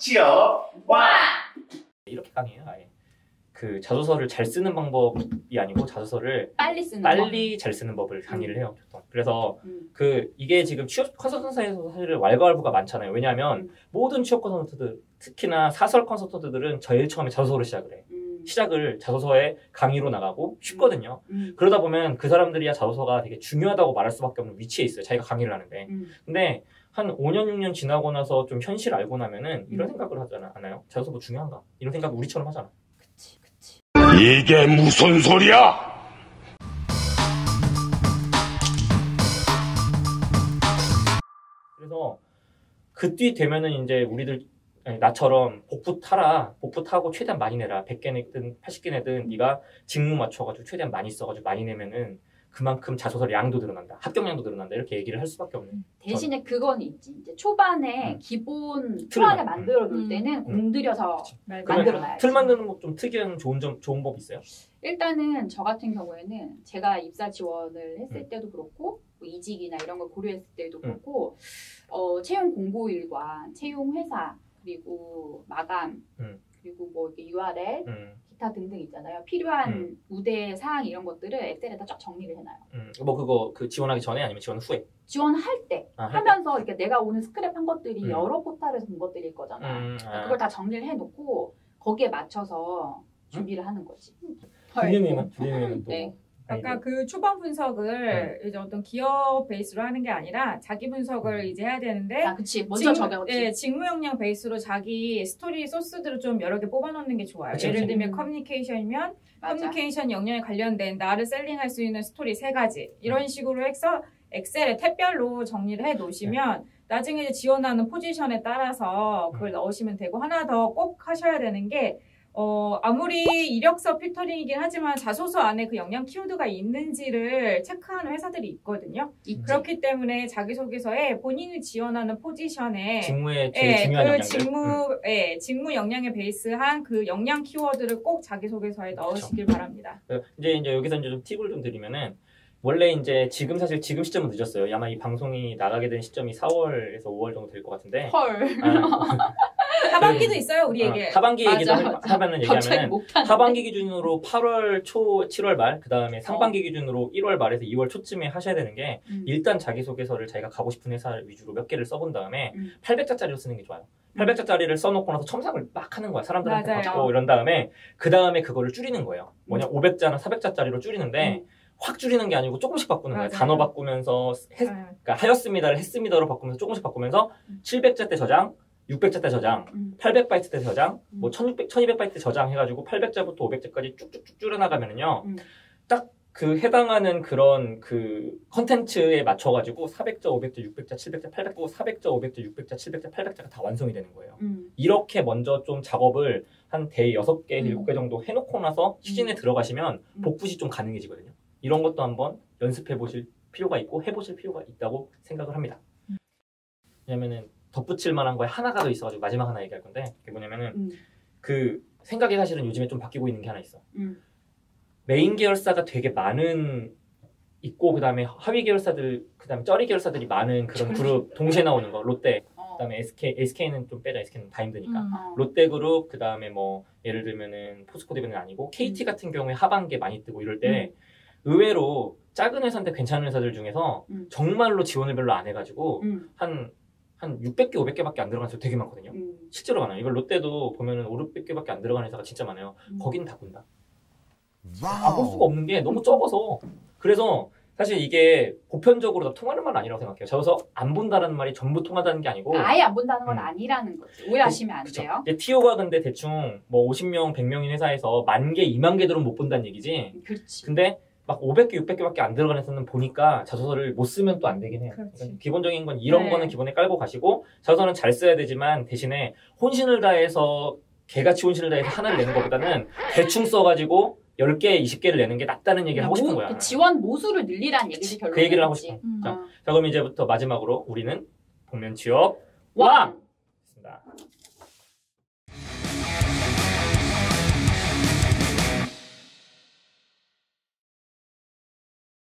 취업 와 이렇게 강해요 아예 그 자소서를 잘 쓰는 방법이 아니고 자소서를 빨리 쓰는 빨리 잘 쓰는 법을 강의를 해요 보통. 그래서 거. 음. 그 이게 지금 취업 컨설턴트사에서 사실 왈가왈부가 많잖아요 왜냐하면 음. 모든 취업 컨설턴트들 특히나 사설 컨설턴트들은 제일 처음에 자소서로 시작을 해 음. 시작을 자소서에 강의로 나가고 쉽거든요 음. 그러다 보면 그 사람들이야 자소서가 되게 중요하다고 말할 수밖에 없는 위치에 있어요 자기가 강의를 하는데 음. 근데 한 5년 6년 지나고 나서 좀 현실 알고 나면은 이런 음. 생각을 하지 않아- 않아요? 자소서 뭐 중요한가? 이런 생각 우리처럼 하잖아. 그치, 그치. 이게 무슨 소리야? 그래서 그 뒤 되면은 이제 우리들 아니, 나처럼 복부 타라. 복부 타고 최대한 많이 내라. 100개 내든 80개 내든 네가 직무 맞춰가지고 최대한 많이 써가지고 많이 내면은 그만큼 자소서 양도 늘어난다. 합격량도 늘어난다. 이렇게 얘기를 할 수밖에 없는. 대신에 그건 있지. 이제 초반에 음. 기본 틀을 만- 만들어 놓을 음. 때는 공들여서 말 그러면 만들어놔야지. 틀 만드는 거 좀 특이한 좋은 점 좋은 법 있어요? 일단은 저 같은 경우에는 제가 입사 지원을 했을 음. 때도 그렇고 뭐 이직이나 이런 걸 고려했을 때도 음. 그렇고 어, 채용 공고일과 채용 회사 그리고 마감 음. 그리고 뭐 이렇게 URL 음, 기타 등등 있잖아요. 필요한 음. 우대 사항 이런 것들을 엑셀에다 쫙 정리를 해놔요. 음. 뭐 그거 그 지원하기 전에 아니면 지원 후에? 지원할 때 아, 할? 하면서 이렇게 내가 오늘 스크랩 한 것들이 음. 여러 포탈에서 본 것들일 거잖아. 음, 아. 그걸 다 정리를 해놓고 거기에 맞춰서 준비를 하는 거지. 준비님은 준비님은 또 네. 뭐? 아까 그 초반 분석을 이제 어떤 기업 베이스로 하는 게 아니라 자기 분석을 이제 해야 되는데 아, 그치. 먼저 적어야지. 예, 직무 역량 베이스로 자기 스토리 소스들을 좀 여러 개 뽑아놓는 게 좋아요. 그치, 예를 그치. 들면 음. 커뮤니케이션이면 맞아. 커뮤니케이션 역량에 관련된 나를 셀링할 수 있는 스토리 세 가지 이런 식으로 해서 엑셀에 탭별로 정리를 해 놓으시면 나중에 지원하는 포지션에 따라서 그걸 넣으시면 되고 하나 더 꼭 하셔야 되는 게 어, 아무리 이력서 필터링이긴 하지만 자소서 안에 그 역량 키워드가 있는지를 체크하는 회사들이 있거든요. 있지. 그렇기 때문에 자기소개서에 본인이 지원하는 포지션에 직무의 제일 예, 중요한 그 영역들. 음. 직무, 예, 직무 역량에 베이스한 그 역량 키워드를 꼭 자기소개서에 넣으시길 바랍니다. 그 이제 이제 여기서 이제 좀 팁을 좀 드리면은 원래 이제 지금 사실 지금 시점은 늦었어요. 아마 이 방송이 나가게 된 시점이 4월에서 5월 정도 될 것 같은데. 헐. 아, 하반기도 있어요, 우리에게. 어, 하반기 얘기도. 하면은 못하는. 하반기 기준으로 8월 초, 7월 말, 그 다음에 어. 상반기 기준으로 1월 말에서 2월 초쯤에 하셔야 되는 게 음. 일단 자기소개서를 자기가 가고 싶은 회사 위주로 몇 개를 써본 다음에 음. 800자짜리로 쓰는 게 좋아요. 800자짜리를 써놓고 나서 첨삭을 막 하는 거야. 사람들한테. 받고 이런 다음에 그 다음에 그거를 줄이는 거예요. 뭐냐 음. 500자나 400자짜리로 줄이는데 확 줄이는 게 아니고 조금씩 바꾸는 거예요. 단어 바꾸면서 했, 아, 그러니까 하였습니다를 했습니다로 바꾸면서 조금씩 바꾸면서 음. 700자 때 저장, 600자 때 저장, 음. 800바이트 때 저장, 음. 뭐 1600, 1200바이트 저장 해가지고 800자부터 500자까지 쭉쭉쭉 줄여나가면은요. 음. 딱그 해당하는 그런 그 컨텐츠에 맞춰가지고 400자, 500자, 600자, 700자, 800자, 400자, 500자, 600자, 700자, 800자가 다 완성이 되는 거예요. 음. 이렇게 먼저 좀 작업을 한대 6개, 음. 7개 정도 해놓고 나서 시즌에 들어가시면 음. 복붙이 좀 가능해지거든요. 이런 것도 한번 연습해 보실 필요가 있고 해보실 필요가 있다고 생각을 합니다. 음. 왜냐면은 덧붙일 만한 거에 하나가 더 있어가지고 마지막 하나 얘기할 건데 그게 뭐냐면은 음. 그 생각이 사실은 요즘에 좀 바뀌고 있는 게 하나 있어. 음. 메인 계열사가 되게 많은 있고 그다음에 하위 계열사들 그다음에 쩌리 계열사들이 많은 그런 그룹 동시에 나오는 거 롯데 어. 그다음에 SK SK는 좀 빼자 SK는 다 힘드니까 음. 어. 롯데 그룹 그다음에 뭐 예를 들면은 포스코데비는 아니고 KT 같은 경우에 하반기에 많이 뜨고 이럴 때 의외로 작은 회사인데 괜찮은 회사들 중에서 음. 정말로 지원을 별로 안 해가지고 음. 한 한 600개, 500개밖에 안 들어가는 회사 되게 많거든요. 음. 실제로 많아요. 이걸 롯데도 보면은 5, 600개밖에 안 들어가는 회사가 진짜 많아요. 음. 거기는 다 본다. 아, 볼 수가 없는 게 너무 적어서. 그래서 사실 이게 보편적으로 다 통하는 말은 아니라고 생각해요. 저서 안 본다라는 말이 전부 통하다는 게 아니고. 아예 안 본다는 건 음. 아니라는 거지. 오해하시면 안 그쵸. 돼요. 티오가 근데 대충 뭐 50명, 100명인 회사에서 만 개, 2만 개 들은 못 본다는 얘기지. 그렇지. 근데 막 500개, 600개밖에 안 들어가는 회사는 보니까 자소서를 못 쓰면 또 안 되긴 해요. 그러니까 기본적인 건 이런 네. 거는 기본에 깔고 가시고 자소서는 잘 써야 되지만 대신에 혼신을 다해서 개같이 혼신을 다해서 하나를 내는 것보다는 대충 써가지고 10개, 20개를 내는 게 낫다는 얘기를 하고 싶은 모- 거야. 그 지원 모수를 늘리라는 얘기지 결론. 그 얘기를 하고 싶어. 음. 자, 자, 그럼 이제부터 마지막으로 우리는 복면 취업 왕. 있습니다.